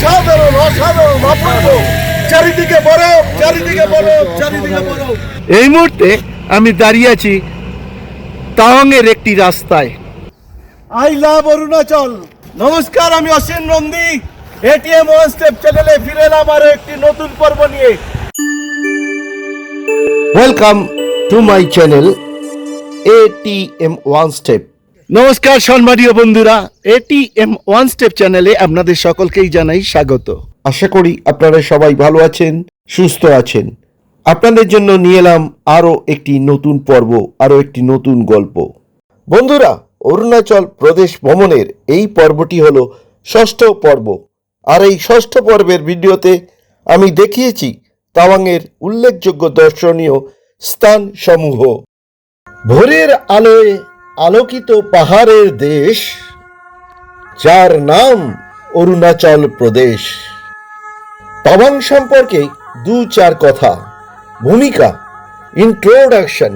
অসাধারণ অসাধারণ অপূর্ব। চারিদিকে বরফ চারিদিকে বরফ চারিদিকে বরফ এই মুহূর্তে আমি দাঁড়িয়ে আছি তাওয়াংয়ের একটি রাস্তায়। I love Arunachal. নমস্কার আমি Asim Nandi. ATM one step চ্যানেলে ফিরে এলাম আরও একটি নতুন পর্ব নিয়ে। Welcome to my channel ATM one step নমস্কার সম্মানীয় বন্ধুরা এটিএম ওয়ান স্টেপ চ্যানেলে আপনাদের সকলকেই জানাই স্বাগত। আশা করি আপনারা সবাই ভালো আছেন, সুস্থ আছেন। আপনাদের জন্য নিয়ে এলাম আরও একটি নতুন পর্ব, আরও একটি নতুন গল্প। বন্ধুরা, অরুণাচল প্রদেশ ভ্রমণের এই পর্বটি হলো ষষ্ঠ পর্ব। আর এই ষষ্ঠ পর্বের ভিডিওতে আমি দেখিয়েছি তাওয়াংয়ের উল্লেখযোগ্য দর্শনীয় স্থান সমূহ ভোরের আলোয় আলোকিত পাহাড়ের দেশ, যার নাম অরুণাচল প্রদেশ। তাওয়াং সম্পর্কে দু চার কথা। ভূমিকা ইন্ট্রোডাকশন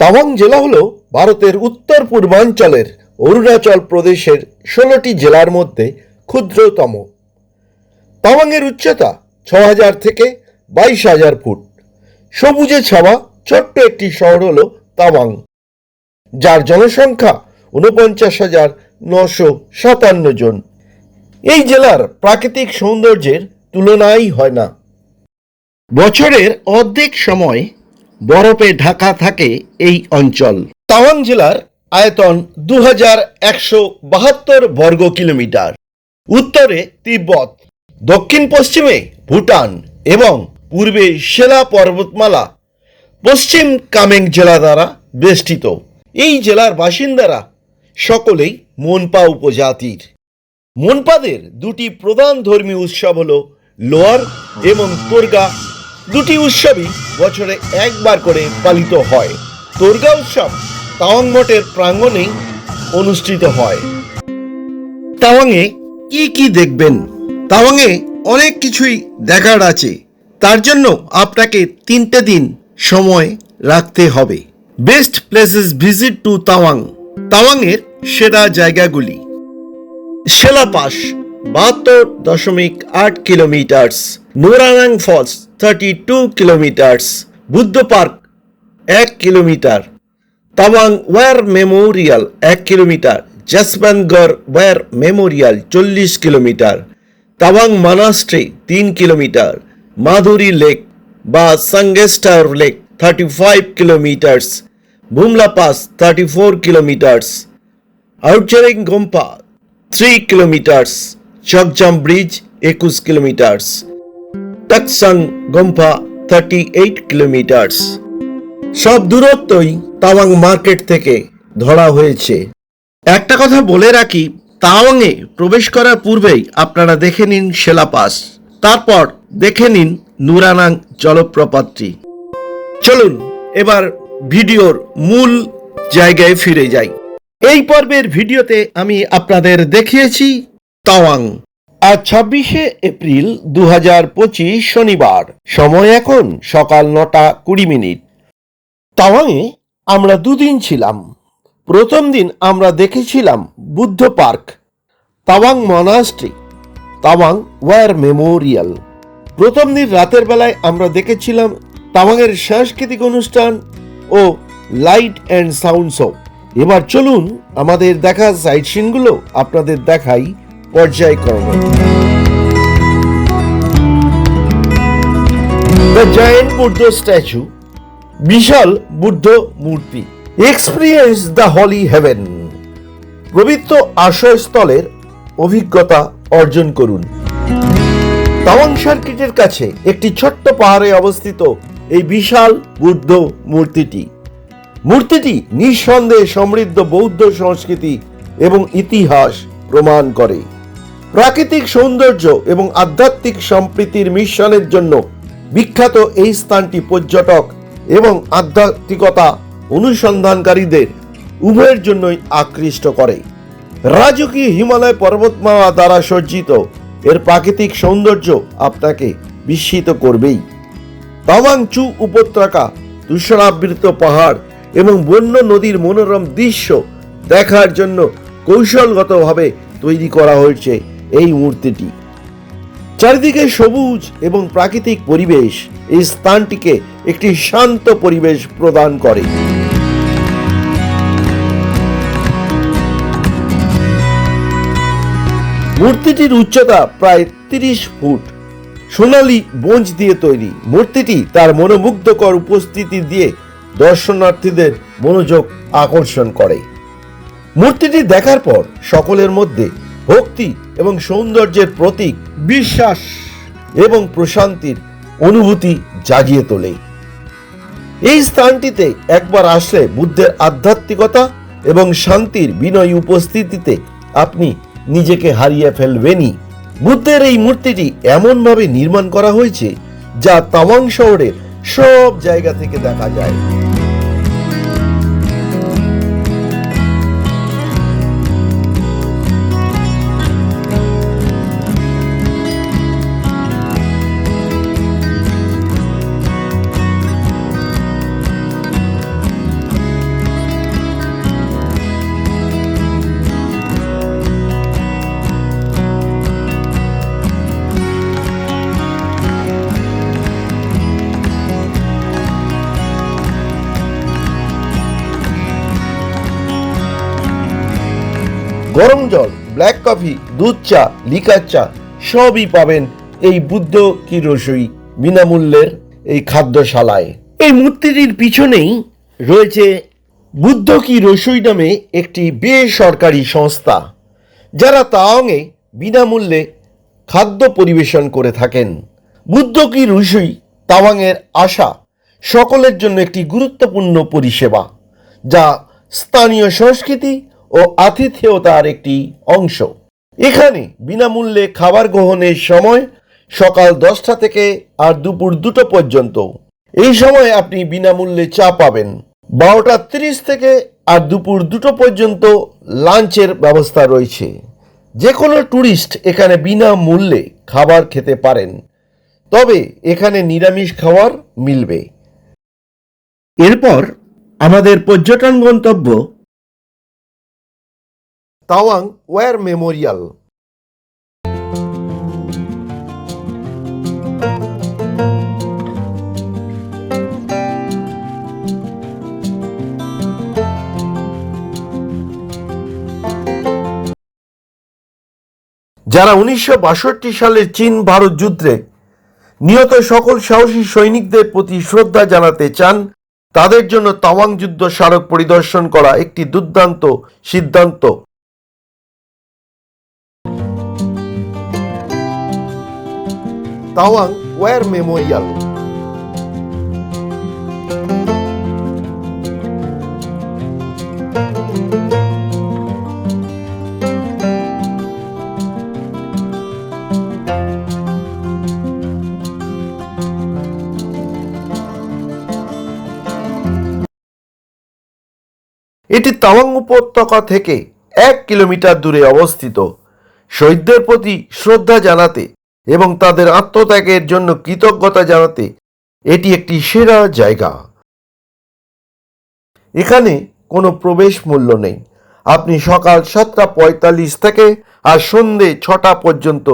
তাওয়াং জেলা হল ভারতের উত্তর পূর্বাঞ্চলের অরুণাচল প্রদেশের ষোলোটি জেলার মধ্যে ক্ষুদ্রতম। তাওয়াংয়ের উচ্চতা ছ হাজার থেকে বাইশ হাজার ফুট। সবুজে ছাওয়া ছোট্ট একটি শহর হল তাওয়াং যার জনসংখ্যা উনপঞ্চাশ হাজার নশো সাতান্ন জন। এই জেলার প্রাকৃতিক সৌন্দর্যের তুলনাই হয় না। বছরের অর্ধেক সময় বরফে ঢাকা থাকে এই অঞ্চল। তাওয়াং জেলার আয়তন দু হাজার একশো বাহাত্তর বর্গ কিলোমিটার। উত্তরে তিব্বত, দক্ষিণ পশ্চিমে ভুটান এবং পূর্বে সেলা পর্বতমালা, পশ্চিম কামেং জেলা দ্বারা বেষ্টিত। এই জেলার বাসিন্দারা সকলেই মনপা উপজাতির। মনপাদের দুটি প্রধান ধর্মীয় উৎসব হল লোয়ার এবং তোরগা। দুটি উৎসবই বছরে একবার করে পালিত হয়। তোরগা উৎসব তাওয়াং মঠের প্রাঙ্গণেই অনুষ্ঠিত হয়। তাওয়াংয়ে কি কি দেখবেন? তাওয়াংয়ে অনেক কিছুই দেখার আছে। তার জন্য আপনাকে তিনটে দিন সময় রাখতে হবে। Best places visit to Tawang. তাওয়াংয়ের সেরা জায়গাগুলি। শেলাপাস বাহাত্তর দশমিক আট kilometres. Nuranang falls thirty two kilometres. Buddha park, এক কিলোমিটার। তাওয়াং ওয়ার মেমোরিয়াল, এক কিলোমিটার। জসবনগড় ওয়ার মেমোরিয়াল, চল্লিশ কিলোমিটার। তাওয়াং মানাস্ট্রি তিন কিলোমিটার। মাধুরী লেক বা Sangetsar lake thirty five kilometres Bumla pass thirty four kilometres আউটচারিং gompa three kilometres Chakzam bridge একুশ kilometres Taktsang gompa thirty eight kilometres সব দূরত্বই Tawang market থেকে ধরা হয়েছে। একটা কথা বলে রাখি, তাওয়াংয়ে প্রবেশ করার পূর্বেই আপনারা দেখে নিন শেলাপাস তারপর দেখে নিন নুরানাং জলপ্রপাতটি। চলুন এবার ভিডিওর মূল জায়গায় ফিরে যাই। এই পর্বের ভিডিওতে আমি আপনাদের দেখিয়েছি তাওয়াং। আজ ছাব্বিশে এপ্রিল দু পঁচিশ শনিবার। সময় এখন সকাল নটা কুড়ি মিনিট। তাওয়াংয়ে আমরা দুদিন ছিলাম। প্রথম দিন আমরা দেখেছিলাম Buddha park. Tawang monastery, Tawang war memorial. প্রথম দিন রাতের বেলায় আমরা দেখেছিলাম তাওয়াংয়ের সাংস্কৃতিক অনুষ্ঠান ও লাইট অ্যান্ড সাউন্ড শো। এবার চলুন আমাদের দেখা সাইট সিনগুলো আপনাদের দেখাই পর্যায়ক্রমে। দ্য বুদ্ধ স্ট্যাচু, বিশাল বুদ্ধ মূর্তি, এক্সপিরিয়েন্স দ্য হলি হেভেন। পবিত্র আশ্রয়স্থলের অভিজ্ঞতা অর্জন করুন। তাওয়াং সার্কিটের কাছে একটি ছোট্ট পাহাড়ে অবস্থিত এই বিশাল বুদ্ধ মূর্তিটি। মূর্তিটি নিঃসন্দেহে সমৃদ্ধ বৌদ্ধ সংস্কৃতি এবং ইতিহাস প্রমাণ করে। প্রাকৃতিক সৌন্দর্য এবং আধ্যাত্মিক সম্প্রীতির মিশ্রণের জন্য বিখ্যাত এই স্থানটি পর্যটক এবং আধ্যাত্মিকতা অনুসন্ধানকারীদের উভয়ের জন্যই আকৃষ্ট করে। রাজকীয় হিমালয় পর্বতমালা দ্বারা সজ্জিত এর প্রাকৃতিক সৌন্দর্য আপনাকে বিস্মিত করবেই। তাওয়াংচু উপত্যকা তুষারাবৃত পাহাড় এবং বন্য নদীর মনোরম দৃশ্য দেখার জন্য কৌশলগতভাবে তৈরি করা হয়েছে এই মূর্তিটি। চারিদিকে সবুজ এবং প্রাকৃতিক পরিবেশ এই স্থানটিকে একটি শান্ত পরিবেশ প্রদান করে। মূর্তিটির উচ্চতা প্রায় তিরিশ ফুট। সোনালী বোঞ্জ দিয়ে তৈরি। মূর্তিটি তার মনোমুগ্ধকর উপস্থিতি দিয়ে দর্শনার্থীদের মনোযোগ আকর্ষণ করে। মূর্তিটি দেখার পর সকলের মধ্যে ভক্তি এবং সৌন্দর্যের প্রতীক, বিশ্বাস এবং প্রশান্তির অনুভূতি জাগিয়ে তোলে। এই স্থানটিতে একবার আসলে বুদ্ধের আধ্যাত্মিকতা এবং শান্তির বিনয় উপস্থিতিতে আপনি নিজেকে হারিয়ে ফেলবেনই। বুদ্ধের এই মূর্তিটি এমনভাবে নির্মাণ করা হয়েছে যা তাওয়াং শহরের সব জায়গা থেকে দেখা যায়। কফি, দুধ চা, লিকার চা সবই পাবেন এই বুদ্ধ কি রসই বিনামূল্যের এই খাদ্যশালায়। এই মূর্তিটির পিছনেই রয়েছে বুদ্ধ কি রসই নামে একটি বেসরকারি সংস্থা, যারা তাওয়াংয়ে বিনামূল্যে খাদ্য পরিবেশন করে থাকেন। বুদ্ধ কি রসই তাওয়াংয়ের আশা সকলের জন্য একটি গুরুত্বপূর্ণ পরিষেবা, যা স্থানীয় সংস্কৃতি ও আতিথেয়তার একটি অংশ। এখানে বিনামূল্যে খাবার গ্রহণের সময় সকাল দশটা থেকে আর দুপুর দুটো পর্যন্ত। এই সময় আপনি বিনামূল্যে চা পাবেন। বারোটা তিরিশ থেকে আর দুপুর দুটো পর্যন্ত লাঞ্চের ব্যবস্থা রয়েছে। যে কোনো ট্যুরিস্ট এখানে বিনামূল্যে খাবার খেতে পারেন। তবে এখানে নিরামিষ খাবার মিলবে। এরপর আমাদের পর্যটন গন্তব্য তাওয়াং ওয়ার মেমোরিয়াল যারা উনিশশো বাষট্টি সালের চীন ভারত যুদ্ধে নিহত সকল সাহসী সৈনিকদের প্রতি শ্রদ্ধা জানাতে চান, তাদের জন্য তাওয়াং যুদ্ধ স্মারক পরিদর্শন করা একটি দুর্দান্ত সিদ্ধান্ত। তাওয়াং ওয়ার মেমোরিয়াল এটি তাওয়াং উপত্যকা থেকে এক কিলোমিটার দূরে অবস্থিত। শহীদদের প্রতি শ্রদ্ধা জানাতে এবং তাদের আত্মত্যাগের জন্য কৃতজ্ঞতা জানাতে এটি একটি সেরা জায়গা। এখানে কোনো প্রবেশ মূল্য নেই। আপনি সকাল সাতটা পঁয়তাল্লিশ থেকে আর সন্ধে ছটা পর্যন্ত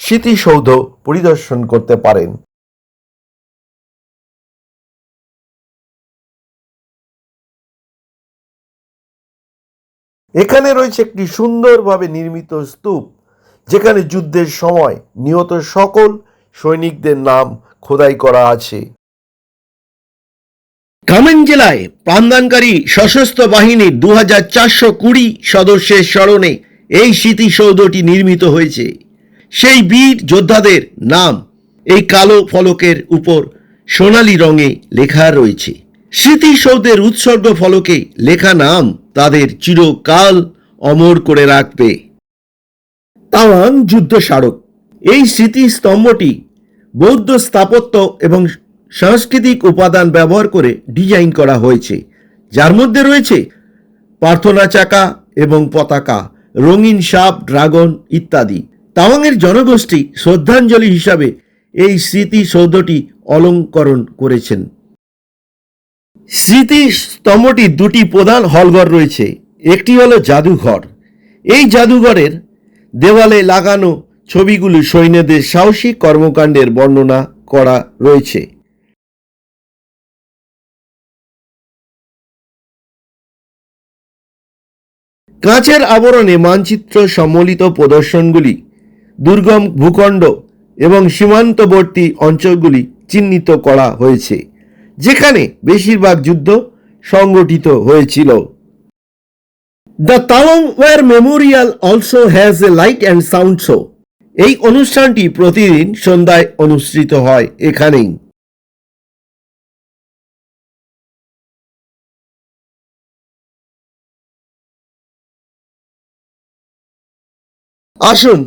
স্মৃতিসৌধ পরিদর্শন করতে পারেন। এখানে রয়েছে একটি সুন্দরভাবে নির্মিত স্তূপ। যেখানে যুদ্ধের সময় নিহত সকল সৈনিকদের নাম খোদাই করা আছে। কামেন জেলায় প্রাণদানকারী সশস্ত্র বাহিনী দু হাজার চারশো কুড়ি সদস্যের স্মরণে এই স্মৃতিসৌধটি নির্মিত হয়েছে। সেই বীর যোদ্ধাদের নাম এই কালো ফলকের উপর সোনালী রঙে লেখা রয়েছে। স্মৃতিসৌধের উৎসর্গ ফলকে লেখা নাম তাদের চিরকাল অমর করে রাখবে। তাওয়াং যুদ্ধ স্মারক। এই স্মৃতিস্তম্ভটি বৌদ্ধ স্থাপত্য এবং সাংস্কৃতিক উপাদান ব্যবহার করে ডিজাইন করা হয়েছে। যার মধ্যে রয়েছে প্রার্থনা চাকা এবং পতাকা, রঙিন সাপ, ড্রাগন ইত্যাদি। তাওয়াংয়ের জনগোষ্ঠী শ্রদ্ধাঞ্জলি হিসাবে এই স্মৃতিসৌধটি অলঙ্করণ করেছেন। স্মৃতিস্তম্ভটির দুটি প্রধান হলঘর রয়েছে। একটি হলো জাদুঘর। এই জাদুঘরের দেওয়ালে লাগানো ছবিগুলি সৈন্যদের সাহসী কর্মকাণ্ডের বর্ণনা করা রয়েছে। কাঁচের আবরণে মানচিত্র সম্মিলিত প্রদর্শনগুলি, দুর্গম ভূখণ্ড এবং সীমান্তবর্তী অঞ্চলগুলি চিহ্নিত করা হয়েছে, যেখানে বেশিরভাগ যুদ্ধ সংগঠিত হয়েছিল। The Tawang war memorial also has a light and sound show এই অনুষ্ঠানটি প্রতিদিন সন্ধ্যায় অনুষ্ঠিত হয় এখানেই। আসুন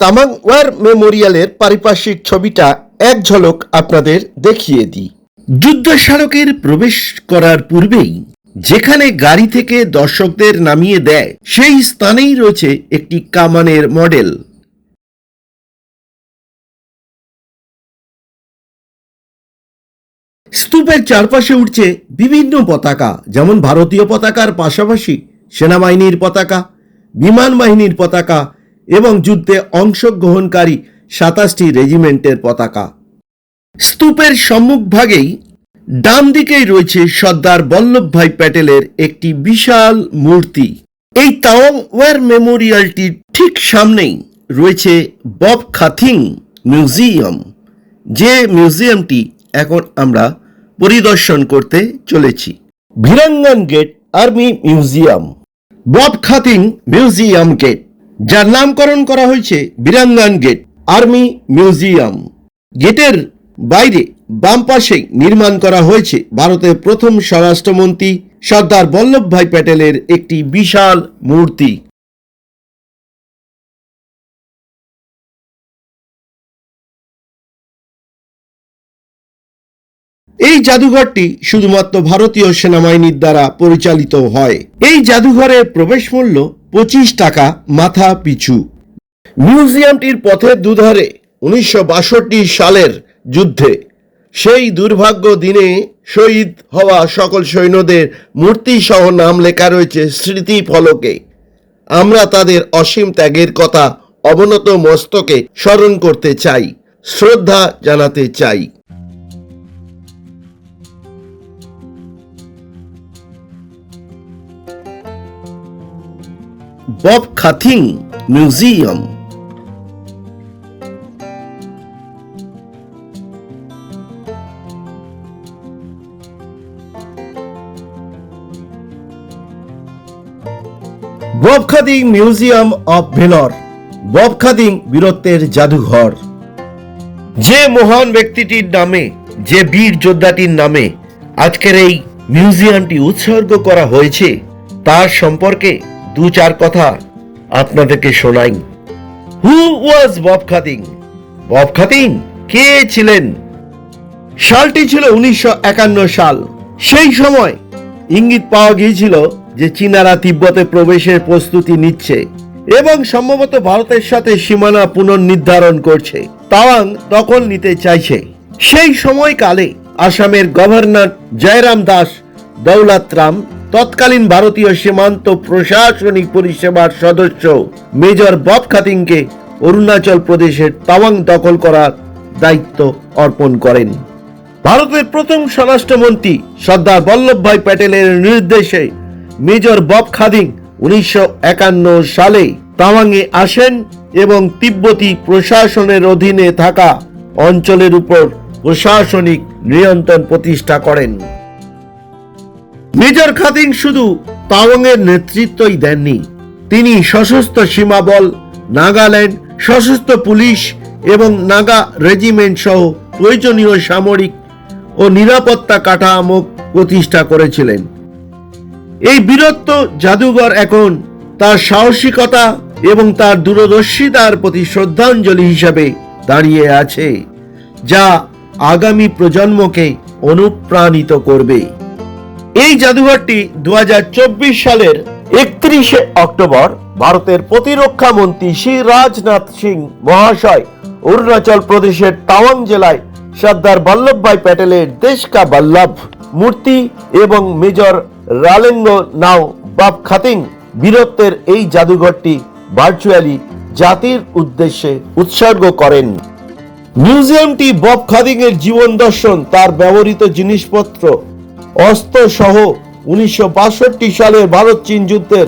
তামাং ওয়ার মেমোরিয়ালের পারিপার্শ্বিক ছবিটা এক ঝলক আপনাদের দেখিয়ে দিই। যুদ্ধ স্মারকের প্রবেশ করার পূর্বেই যেখানে গাড়ি থেকে দর্শকদের নামিয়ে দেয়, সেই স্থানেই রয়েছে একটি কামানের মডেল। স্তূপের চারপাশে উঠছে বিভিন্ন পতাকা, যেমন ভারতীয় পতাকার পাশাপাশি সেনাবাহিনীর পতাকা, বিমান বাহিনীর পতাকা এবং যুদ্ধে অংশগ্রহণকারী সাতাশটি রেজিমেন্টের পতাকা। স্তূপের সম্মুখভাগেই ডান দিকেই রয়েছে সর্দার বল্লভভাই প্যাটেলের একটি বিশাল মূর্তি। এই তাওয়াং ওয়ার মেমোরিয়ালটির ঠিক সামনেই রয়েছে বব খাথিং মিউজিয়াম, যে মিউজিয়ামটি এখন আমরা পরিদর্শন করতে চলেছি। Virangana gate army museum, Bob Khathing museum gate, যার নামকরণ করা হয়েছে বিরাঙ্গান গেট আর্মি মিউজিয়াম। গেটের বাইরে বাম পাশেই নির্মাণ করা হয়েছে ভারতের প্রথম স্বরাষ্ট্রমন্ত্রী সর্দার বল্লভভাই প্যাটেলের একটি বিশাল মূর্তি। এই জাদুঘরটি শুধুমাত্র ভারতীয় সেনাবাহিনীর দ্বারা পরিচালিত হয়। এই জাদুঘরের প্রবেশ মূল্য পঁচিশ টাকা মাথা পিছু। মিউজিয়ামটির পথের দুধারে উনিশশো বাষট্টি সালের যুদ্ধে সেই দুর্ভাগ্য দিনে শহীদ হওয়া সকল সৈন্যদের মূর্তি সহ নাম লেখা রয়েছে স্মৃতি ফলকে। আমরা তাদের অসীম ত্যাগের কথা, অবনত মস্তকে স্মরণ করতে চাই, শ্রদ্ধা জানাতে চাই। Bob Khathing museum Bob Khathing museum of valour Bob Khathing বীরত্বের জাদুঘর। যে মহান ব্যক্তিটির নামে, যে বীর যোদ্ধাটির নামে আজকের এই মিউজিয়ামটি উৎসর্গ করা হয়েছে, তার সম্পর্কে দু চার কথা আপনাদেরকে শোনাই। হু ওয়াজ বব খাতিং কে ছিলেন? সালটি ছিল উনিশশো একান্ন সাল। সেই সময় ইঙ্গিত পাওয়া গিয়েছিল যে চীনারা তিব্বতে প্রবেশের প্রস্তুতি নিচ্ছে এবং সম্ভবত ভারতের সাথে সীমানা পুনর্নির্ধারণ করছে, তাওয়াং দখল নিতে চাইছে। সেই সময়কালে আসামের গভর্নর জয়রাম দাস, দৌলত রাম, তৎকালীন ভারতীয় সীমান্ত প্রশাসনিক পরিষেবার সদস্য মেজর বব খাতিংকে অরুণাচল প্রদেশের তাওয়াং দখল করার দায়িত্ব অর্পণ করেন। ভারতের প্রথম স্বরাষ্ট্রমন্ত্রী সর্দার বল্লভভাই প্যাটেলের নির্দেশে মেজর বব খাদিং উনিশশো একান্ন সালে তাওয়াংয়ে আসেন এবং তিব্বতী প্রশাসনের অধীনে থাকা অঞ্চলের উপর প্রশাসনিক নিয়ন্ত্রণ প্রতিষ্ঠা করেন। মেজর খাদিং শুধু তাওয়াংয়ের নেতৃত্বই দেননি, তিনি সশস্ত্র সীমাবল নাগাল্যান্ড, সশস্ত্র পুলিশ এবং নাগা রেজিমেন্ট সহ প্রয়োজনীয় সামরিক ও নিরাপত্তা কাঠামো প্রতিষ্ঠা করেছিলেন। এই বীরত্ব জাদুঘর এখন তার সাহসিকতা এবং তার দূরদর্শিতার প্রতি শ্রদ্ধাঞ্জলি হিসাবে দাঁড়িয়ে আছে, যা আগামী প্রজন্মকে অনুপ্রাণিত করবে। এই জাদুঘরটি দু সালের একত্রিশে অক্টোবর ভারতের প্রতিরক্ষা মন্ত্রী শ্রী রাজনাথ সিং মহাশয় অরুণাচল প্রদেশের তাওয়াং জেলায় সর্দার বল্লভভাই প্যাটেলের দেশ কা বল্লভ মূর্তি এবং মেজর রালেঙ্গ নাও বাব খাতিং বীরত্বের এই জাদুঘরটি ভার্চুয়ালি জাতির উদ্দেশ্যে উৎসর্গ করেন। মিউজিয়ামটি বব খাদিং এর জীবন দর্শন, তার ব্যবহৃত জিনিসপত্র, অস্ত্র সহ উনিশশো বাষট্টি সালের ভারত চীন যুদ্ধের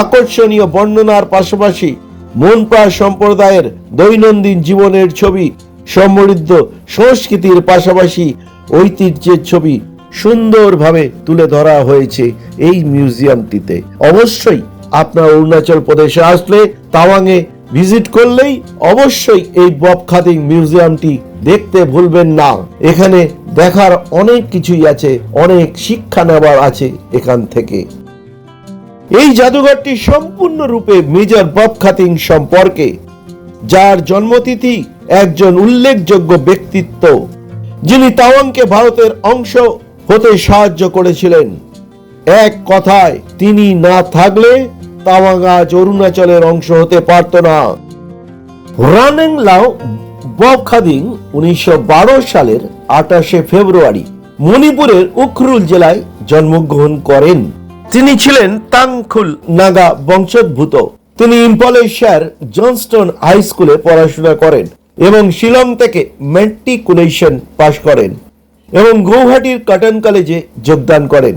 আকর্ষণীয় বর্ণনার পাশাপাশি মনপ্রায় সম্প্রদায়ের দৈনন্দিন জীবনের ছবি, সমৃদ্ধ সংস্কৃতির পাশাপাশি ঐতিহ্যের ছবি সুন্দরভাবে তুলে ধরা হয়েছে এই মিউজিয়ামটিতে। অবশ্যই আপনার অরুণাচল প্রদেশে আসলে তাওয়াংয়ে ভিজিট করলেই অবশ্যই এই বব খাদিং মিউজিয়ামটি দেখতে ভুলবেন না। এখানে দেখার অনেক কিছুই আছে, অনেক শিক্ষা নেওয়ার আছে এখান থেকে। এই জাদুঘরটি সম্পূর্ণরূপে মেজর বব খাতিং সম্পর্কে, যার জন্মতিথি একজন উল্লেখযোগ্য ব্যক্তিত্ব, যিনি তাওয়াংকে ভারতের অংশ হতে সাহায্য করেছিলেন। এক কথায়, তিনি না থাকলে তাওয়াং আজ অরুণাচলের অংশ হতে পারত না। রানেং লাও বব উনিশশো সালের আঠাশে ফেব্রুয়ারি মণিপুরের উখরুল জেলায় জন্মগ্রহণ করেন। তিনি ছিলেন তাংখুল নাগা বংশোদ্ভূত। তিনি ইম্পলেশিয়ার জনস্টন হাই স্কুলে পড়াশোনা করেন এবং শিলং থেকে মেট্রিকুলেশন পাশ করেন। এবং গৌহাটির কটন কলেজে যোগদান করেন।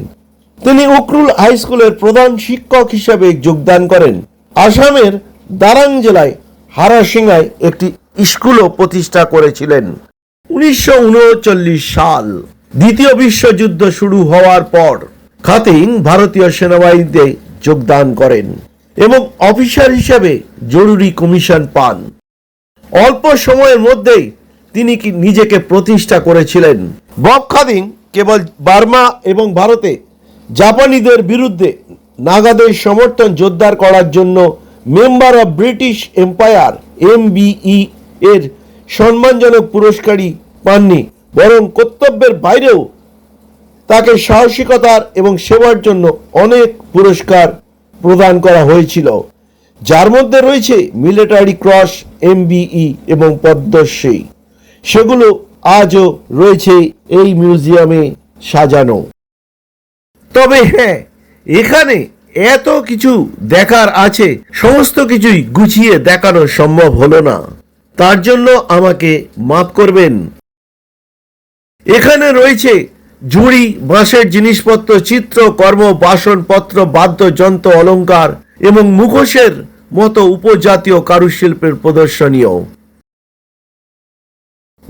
তিনি উকরুল হাই স্কুলের প্রধান শিক্ষক হিসেবে যোগদান করেন। আসামের দারাং জেলায় হারাসিংহায় একটি স্কুলও প্রতিষ্ঠা করেছিলেন। উনিশশো উনচল্লিশ সাল দ্বিতীয় বিশ্বযুদ্ধ শুরু হওয়ার পর খাতিং ভারতীয় সেনাবাহিনীতে যোগদান করেন এবং অফিসার হিসেবে জরুরি কমিশন পান। অল্প সময়ের মধ্যেই তিনি কি নিজেকে প্রতিষ্ঠা করেছিলেন? খাদিং কেবল বার্মা এবং ভারতে জাপানিদের বিরুদ্ধে নাগাদের সমর্থন জোরদার করার জন্য member of British empire MBE এর সম্মানজনক পুরস্কারই পাননি, বরং কর্তব্যের বাইরেও তাকে সাহসিকতার এবং সেবার জন্য অনেক পুরস্কার প্রদান করা হয়েছিল, যার মধ্যে রয়েছে মিলিটারি ক্রস এমবিই এবং পদ্মশ্রী। সেগুলো আজও রয়েছে এই মিউজিয়ামে সাজানো। তবে হ্যাঁ এখানে এত কিছু দেখার আছে, সমস্ত কিছুই গুছিয়ে দেখানো সম্ভব হলো না। তার জন্য আমাকে মাফ করবেন। এখানে রয়েছে ঝুড়ি বাঁশের জিনিসপত্র, চিত্র, কর্ম, বাসনপত্র, বাদ্যযন্ত্র, অলংকার এবং মুখোশের মতো উপজাতীয় কারুশিল্পের প্রদর্শনীয়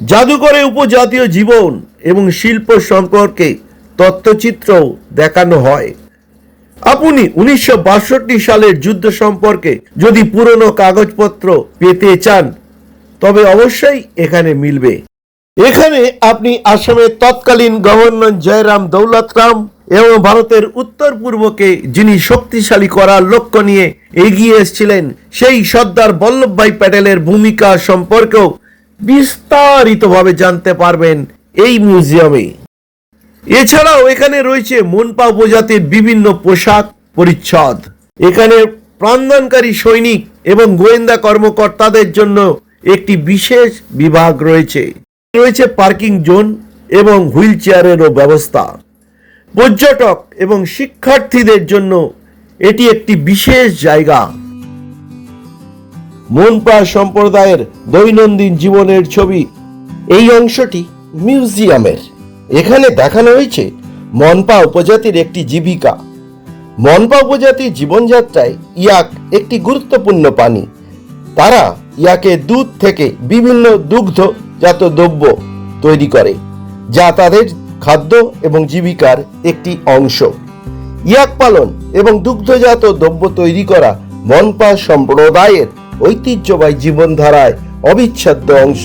জাদুঘরে উপজাতীয় জীবন এবং শিল্প সম্পর্কে তথ্যচিত্র দেখানো হয়। আপনি উনিশশো সালের যুদ্ধ সম্পর্কে যদি পুরনো কাগজপত্র পেতে চান, তবে অবশ্যই এখানে মিলবে। এখানে আপনি আসামের তৎকালীন গভর্নর জয়রাম দৌলতরাম এবং ভারতের উত্তর পূর্বকে যিনি শক্তিশালী করার লক্ষ্য নিয়ে এগিয়ে এসেছিলেন, সেই সর্দার বল্লভভাই প্যাটেলের ভূমিকা সম্পর্কেও বিস্তারিতভাবে জানতে পারবেন এই মিউজিয়ামে। এছাড়াও এখানে রয়েছে মনপা উপজাতির বিভিন্ন পোশাক পরিচ্ছদ। এখানে প্রাণদানকারী সৈনিক এবং গোয়েন্দা কর্মকর্তাদের জন্য একটি বিশেষ বিভাগ রয়েছে। রয়েছে পার্কিং জোন এবং হুইল চেয়ারেরও ব্যবস্থা। পর্যটক এবং শিক্ষার্থীদের জন্য এটি একটি বিশেষ জায়গা। মনপা সম্প্রদায়ের দৈনন্দিন জীবনের ছবি। এই অংশটি মিউজিয়ামের। এখানে দেখানো হয়েছে মনপা উপজাতির একটি জীবিকা। মনপা উপজাতির জীবনযাত্রায় ইয়াক একটি গুরুত্বপূর্ণ পানি তারা ইয়াকে দুধ থেকে বিভিন্ন দুগ্ধজাত দ্রব্য তৈরি করে, যা তাদের খাদ্য এবং জীবিকার একটি অংশ। ইয়াক পালন এবং দুগ্ধজাত দ্রব্য তৈরি করা মনপা সম্প্রদায়ের ঐতিহ্যবাহী জীবনধারায় অবিচ্ছেদ্য অংশ।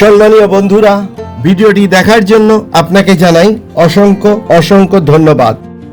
সম্মানীয় বন্ধুরা ভিডিওটি দেখার জন্য আপনাকে জানাই অসংখ্য অসংখ্য ধন্যবাদ।